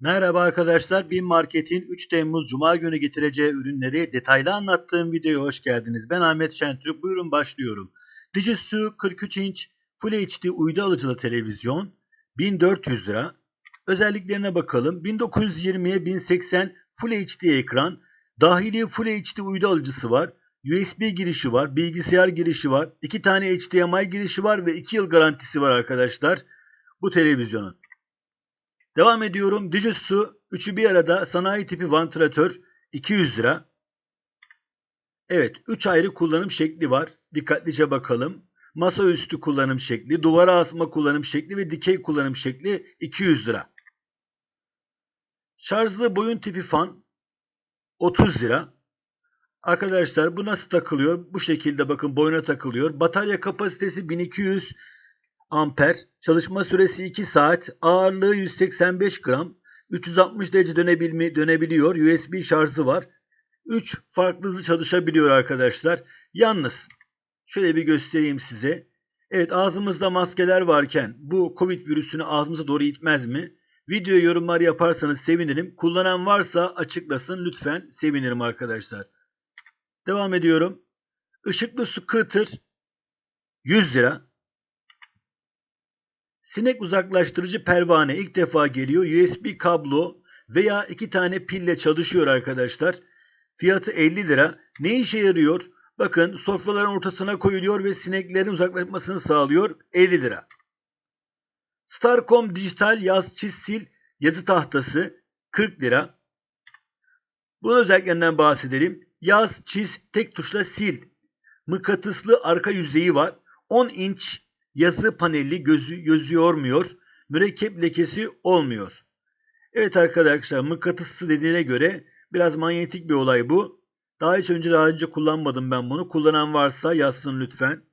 Merhaba arkadaşlar, Bin Market'in 3 Temmuz Cuma günü getireceği ürünleri detaylı anlattığım videoya hoş geldiniz. Ben Ahmet Şentürk, buyurun başlıyorum. Digisu 43 inç Full HD uydu alıcılı televizyon 1400 lira. Özelliklerine bakalım. 1920'ye 1080 Full HD ekran, dahili Full HD uydu alıcısı var. USB girişi var, bilgisayar girişi var, 2 tane HDMI girişi var ve 2 yıl garantisi var arkadaşlar bu televizyonun. Devam ediyorum. Dijitsu üçü bir arada sanayi tipi vantilatör 200 lira. Evet 3 ayrı kullanım şekli var. Dikkatlice bakalım. Masaüstü kullanım şekli, duvara asma kullanım şekli ve dikey kullanım şekli 200 lira. Şarjlı boyun tipi fan 30 lira. Arkadaşlar bu nasıl takılıyor? Bu şekilde bakın boyuna takılıyor. Batarya kapasitesi 1200 amper, çalışma süresi 2 saat, ağırlığı 185 gram, 360 derece dönebilme, dönebiliyor, USB şarjı var. 3 farklı hızlı çalışabiliyor arkadaşlar. Yalnız şöyle bir göstereyim size. Evet ağzımızda maskeler varken bu Covid virüsünü ağzımıza doğru itmez mi? Video yorumlar yaparsanız sevinirim. Kullanan varsa açıklasın lütfen sevinirim arkadaşlar. Devam ediyorum. Işıklı scooter 100 lira. Sinek uzaklaştırıcı pervane ilk defa geliyor. USB kablo veya iki tane pille çalışıyor arkadaşlar. Fiyatı 50 lira. Ne işe yarıyor? Bakın sofraların ortasına koyuluyor ve sineklerin uzaklaşmasını sağlıyor. 50 lira. Starcom dijital yaz çiz sil yazı tahtası 40 lira. Bunun özelliklerinden bahsedelim. Yaz, çiz, tek tuşla sil. Mıknatıslı arka yüzeyi var. 10 inç yazı paneli gözü, gözü yormuyor. Mürekkep lekesi olmuyor. Evet arkadaşlar mıknatıslı dediğine göre biraz manyetik bir olay bu. Daha hiç önce daha önce kullanmadım ben bunu. Kullanan varsa yazsın lütfen.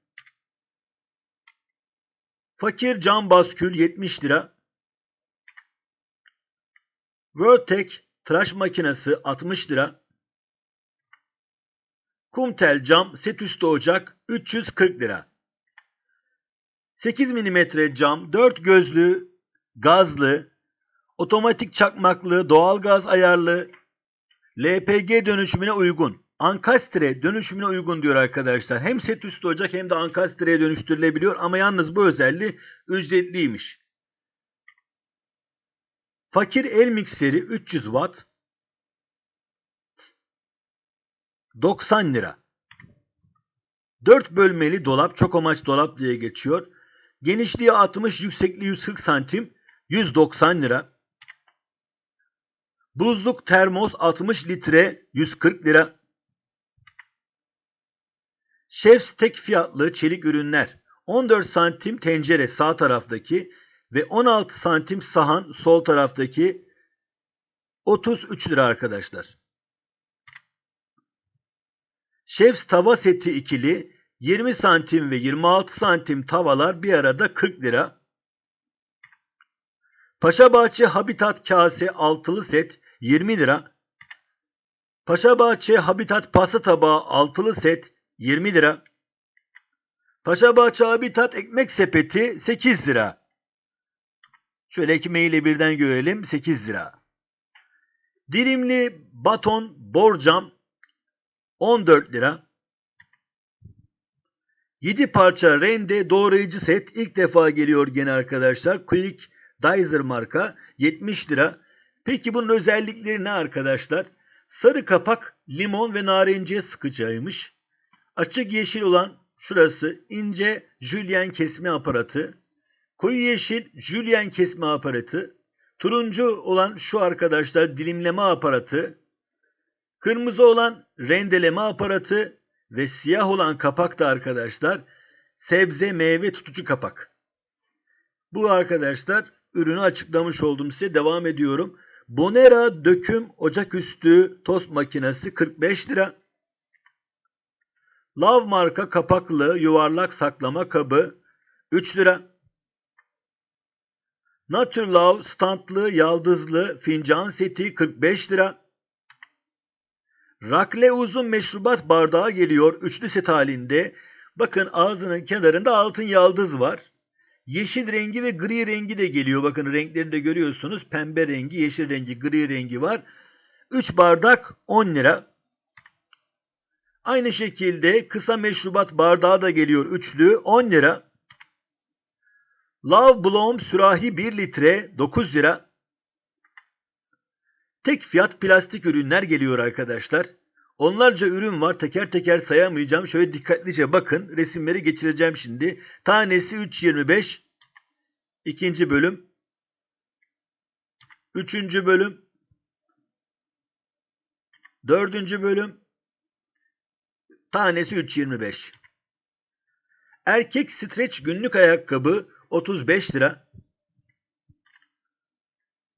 Fakir cam baskül 70 lira. Worldtech tıraş makinesi 60 lira. Kumtel cam set üstü ocak 340 lira. 8 mm cam, 4 gözlü, gazlı, otomatik çakmaklı, doğalgaz ayarlı, LPG dönüşümüne uygun. Ankastre dönüşümüne uygun diyor arkadaşlar. Hem set üstü ocak hem de ankastre'ye dönüştürülebiliyor ama yalnız bu özelliği ücretliymiş. Fakir el mikseri 300 watt 90 lira. 4 bölmeli dolap, çok amaç dolap diye geçiyor. Genişliği 60, yüksekliği 140 santim, 190 lira. Buzluk termos 60 litre, 140 lira. Şefs tek fiyatlı çelik ürünler 14 santim tencere sağ taraftaki ve 16 santim sahan sol taraftaki 33 lira arkadaşlar. Şefs tava seti ikili 20 santim ve 26 santim tavalar bir arada 40 lira. Paşabahçe Habitat kase altılı set 20 lira. Paşabahçe Habitat pasta tabağı altılı set 20 lira. Paşabahçe Habitat ekmek sepeti 8 lira. Şöyle ekmeğiyle birden görelim 8 lira. Dilimli baton borcam 14 lira. 7 parça rende doğrayıcı set ilk defa geliyor gene arkadaşlar. Quick Dizer marka 70 lira. Peki bunun özellikleri ne arkadaşlar? Sarı kapak limon ve narenciye sıkacağıymış. Açık yeşil olan şurası ince jülyen kesme aparatı. Koyu yeşil jülyen kesme aparatı. Turuncu olan şu arkadaşlar dilimleme aparatı. Kırmızı olan rendeleme aparatı ve siyah olan kapak da arkadaşlar sebze meyve tutucu kapak. Bu arkadaşlar ürünü açıklamış oldum size devam ediyorum. Bonera döküm ocaküstü tost makinesi 45 lira. Lav marka kapaklı yuvarlak saklama kabı 3 lira. Naturlav standlı yaldızlı fincan seti 45 lira. Rakle uzun meşrubat bardağı geliyor üçlü set halinde. Bakın ağzının kenarında altın yaldız var. Yeşil rengi ve gri rengi de geliyor. Bakın renkleri de görüyorsunuz. Pembe rengi, yeşil rengi, gri rengi var. 3 bardak 10 lira. Aynı şekilde kısa meşrubat bardağı da geliyor. Üçlü 10 lira. Love Blom sürahi 1 litre 9 lira. Tek fiyat plastik ürünler geliyor arkadaşlar. Onlarca ürün var. Teker teker sayamayacağım. Şöyle dikkatlice bakın. Resimleri geçireceğim şimdi. Tanesi 3.25. İkinci bölüm. Üçüncü bölüm. Dördüncü bölüm. Tanesi 3.25. Erkek streç günlük ayakkabı 35 lira.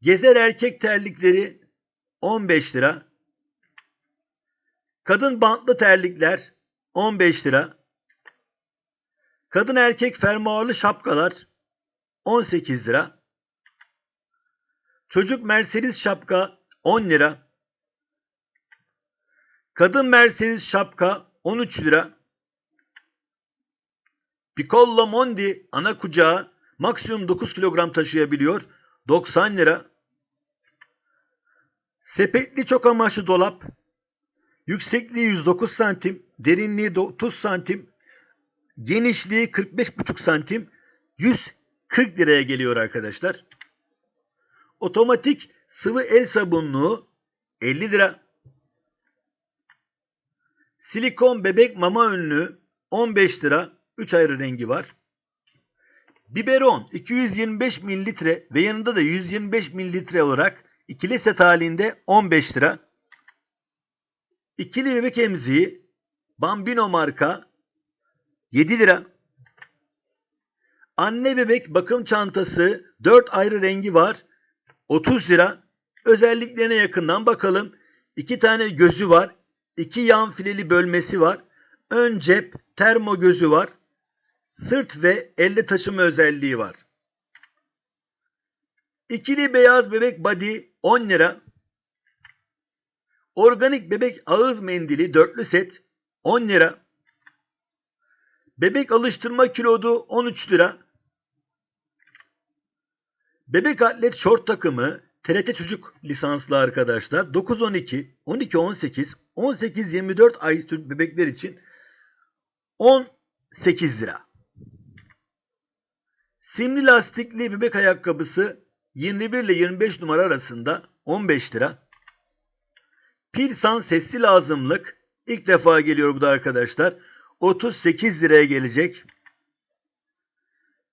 Gezer erkek terlikleri 15 lira. Kadın bantlı terlikler 15 lira. Kadın erkek fermuarlı şapkalar 18 lira. Çocuk Mercedes şapka 10 lira. Kadın Mercedes şapka 13 lira. Piccolo Mondi ana kucağı maksimum 9 kilogram taşıyabiliyor. 90 lira. Sepetli çok amaçlı dolap. Yüksekliği 109 santim, derinliği 30 santim, genişliği 45,5 santim, 140 liraya geliyor arkadaşlar. Otomatik sıvı el sabunluğu 50 lira. Silikon bebek mama önlüğü 15 lira. 3 ayrı rengi var. Biberon 225 mililitre ve yanında da 125 mililitre olarak ikili set halinde 15 lira. İkili bebek emziği Bambino marka 7 lira. Anne bebek bakım çantası 4 ayrı rengi var. 30 lira. Özelliklerine yakından bakalım. 2 tane gözü var. 2 yan fileli bölmesi var. Ön cep termo gözü var. Sırt ve elle taşıma özelliği var. İkili beyaz bebek body 10 lira. Organik bebek ağız mendili dörtlü set 10 lira. Bebek alıştırma kilodu 13 lira. Bebek atlet şort takımı TRT çocuk lisanslı arkadaşlar 9-12, 12-18, 18-24 ay bebekler için 18 lira. Simli lastikli bebek ayakkabısı 21 ile 25 numara arasında 15 lira. Pilsan sesli lazımlık ilk defa geliyor bu da arkadaşlar. 38 liraya gelecek.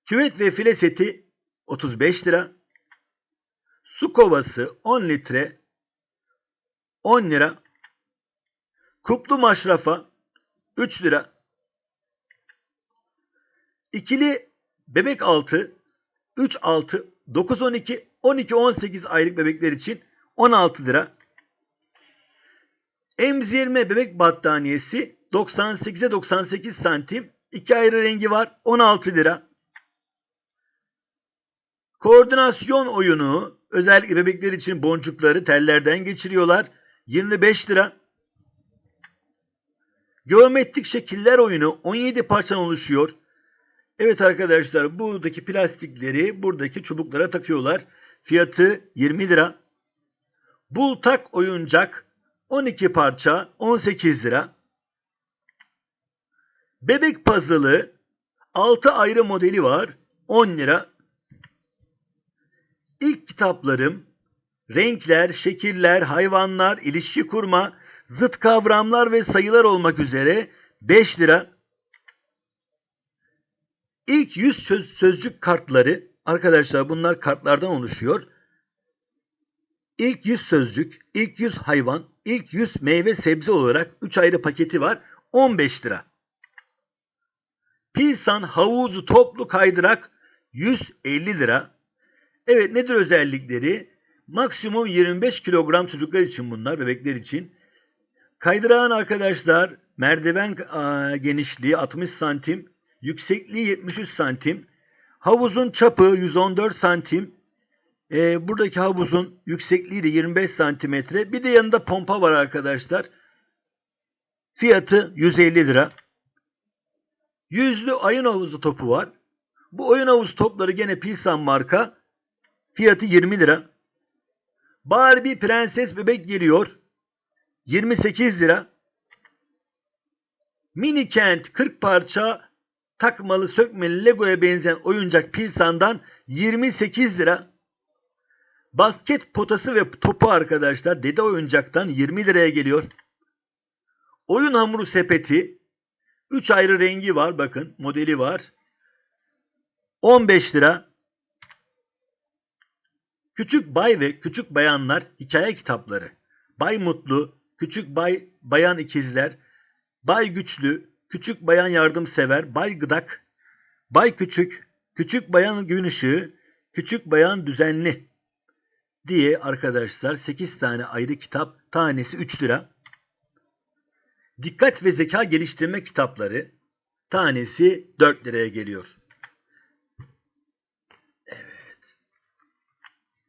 Küvet ve file seti 35 lira. Su kovası 10 litre 10 lira. Kuplu maşrafa 3 lira. İkili bebek altı 3 6 9 12 12 18 aylık bebekler için 16 lira. Emzirme bebek battaniyesi 98'e 98 santim. iki ayrı rengi var. 16 lira. Koordinasyon oyunu özellikle bebekler için boncukları tellerden geçiriyorlar. 25 lira. Geometrik şekiller oyunu 17 parçadan oluşuyor. Evet arkadaşlar buradaki plastikleri buradaki çubuklara takıyorlar. Fiyatı 20 lira. Bultak oyuncak 12 parça 18 lira. Bebek puzzle'ı 6 ayrı modeli var 10 lira. İlk kitaplarım renkler, şekiller, hayvanlar, ilişki kurma, zıt kavramlar ve sayılar olmak üzere 5 lira. İlk 100 söz, sözcük kartları arkadaşlar bunlar kartlardan oluşuyor. İlk 100 sözcük, ilk 100 hayvan, ilk 100 meyve sebze olarak 3 ayrı paketi var. 15 lira. Pilsan havuzu toplu kaydırak 150 lira. Evet nedir özellikleri? Maksimum 25 kilogram çocuklar için bunlar, bebekler için. Kaydırağın arkadaşlar merdiven genişliği 60 santim, yüksekliği 73 santim. Havuzun çapı 114 santim. Ee, buradaki havuzun yüksekliği de 25 santimetre. Bir de yanında pompa var arkadaşlar. Fiyatı 150 lira. Yüzlü ayın havuzu topu var. Bu oyun havuz topları gene Pilsan marka. Fiyatı 20 lira. Barbie prenses bebek geliyor. 28 lira. Mini kent 40 parça takmalı sökmeli Lego'ya benzeyen oyuncak Pilsan'dan 28 lira. Basket potası ve topu arkadaşlar dede oyuncaktan 20 liraya geliyor. Oyun hamuru sepeti 3 ayrı rengi var bakın modeli var. 15 lira. Küçük bay ve küçük bayanlar hikaye kitapları. Bay Mutlu, Küçük Bay Bayan İkizler, Bay Güçlü, Küçük Bayan Yardımsever, Bay Gıdak, Bay Küçük, Küçük Bayan Gün Işığı, Küçük Bayan Düzenli diye arkadaşlar 8 tane ayrı kitap tanesi 3 lira. Dikkat ve zeka geliştirme kitapları tanesi 4 liraya geliyor. Evet.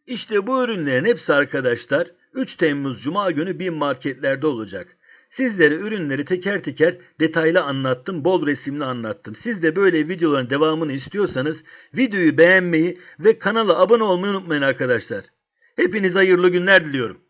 İşte bu ürünlerin hepsi arkadaşlar 3 Temmuz Cuma günü bin marketlerde olacak. Sizlere ürünleri teker teker detaylı anlattım, bol resimli anlattım. Siz de böyle videoların devamını istiyorsanız videoyu beğenmeyi ve kanala abone olmayı unutmayın arkadaşlar. Hepinize hayırlı günler diliyorum.